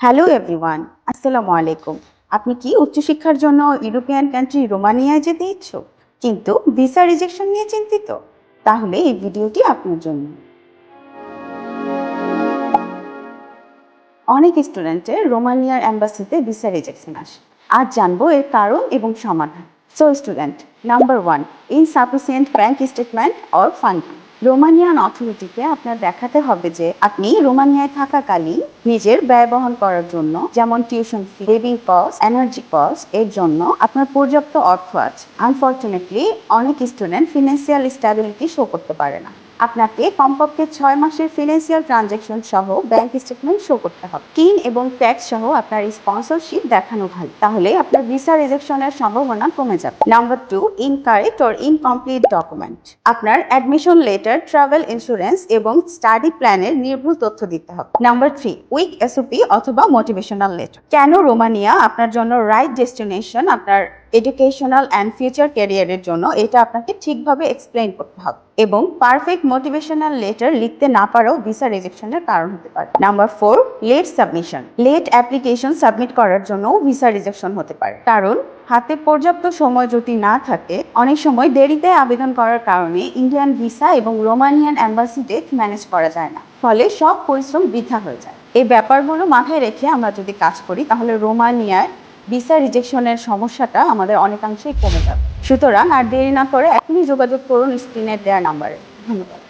Hello everyone আসসালামু আলাইকুম আপনি কি উচ্চশিক্ষার জন্য ইউরোপিয়ান কান্ট্রি রোমানিয়ায় যেতে ইচ্ছুক? কিন্তু ভিসা রিজেকশন নিয়ে চিন্তিত? তাহলে এই ভিডিওটি আপনার জন্য। অনেক স্টুডেন্টের রোমানিয়ার অ্যাম্বাসিতে ভিসা রিজেকশন আসে। আজ জানব এর কারণ এবং সমাধান। So student number one insufficient bank statement or fund Romanian অথরিটিকে আপনার দেখাতে হবে যে আপনি রোমানিয়ায় থাকাকালীন নিজের ব্যয় বহন করার জন্য যেমন tuition fee, living cost, energy cost, এর জন্য আপনার পর্যাপ্ত অর্থ আছে। আনফর্চুনেটলি, অনেক স্টুডেন্ট ফিনান্সিয়াল স্টেবিলিটি শো করতে পারে না। আপনাকে কমপক্ষে ছয় মাসের ফিনান্সিয়াল ট্রানজ্যাকশন সহ ব্যাংক স্টেটমেন্ট শো করতে হবে। কিন এবং ট্যাক্স সহ আপনার স্পন্সরশিপ দেখানো ভালো। তাহলে আপনার ভিসা রিজেকশনের সম্ভাবনা কমে যাবে। Number two incorrect or incomplete document আপনার অ্যাডমিশন লেটার ট্রাভেল ইন্স্যুরেন্স এবং স্টাডি প্ল্যানের নির্ভুল তথ্য দিতে হবে। নাম্বার থ্রি উইক এসওপি অথবা মোটিভেশনাল লেটার কেন রোমানিয়া আপনার জন্য রাইট ডেস্টিনেশন আপনার এডুকেশনাল অ্যান্ড ফিউচার ক্যারিয়ারের জন্য এটা আপনাকে ঠিকভাবে এক্সপ্লেইন করতে হবে এবং পারফেক্ট মোটিভেশনাল লেটার লিখতে না পারাও ভিসা রিজেকশনের কারণ হতে পারে। Number four late submission late application submit করার জন্য ভিসা রিজেকশন হতে পারে। কারণ হাতে পর্যাপ্ত সময় যদি না থাকে, অনেক সময় দেরিতে আবেদন করার কারণে ইন্ডিয়ান ভিসা এবং রোমানিয়ান অ্যাম্বাসি ডেট ম্যানেজ করা যায় না। ফলে সব পরিশ্রম বৃথা হয়ে যায়। এই ব্যাপারগুলো মাথায় রেখে আমরা যদি কাজ করি, তাহলে রোমানিয়ায় ভিসা রিজেকশনের সমস্যাটা আমাদের অনেকাংশেই কমে যাবে। সুতরাং আর দেরি না করে এখনই যোগাযোগ করুন স্ক্রিনের দেওয়া নাম্বারে। ধন্যবাদ।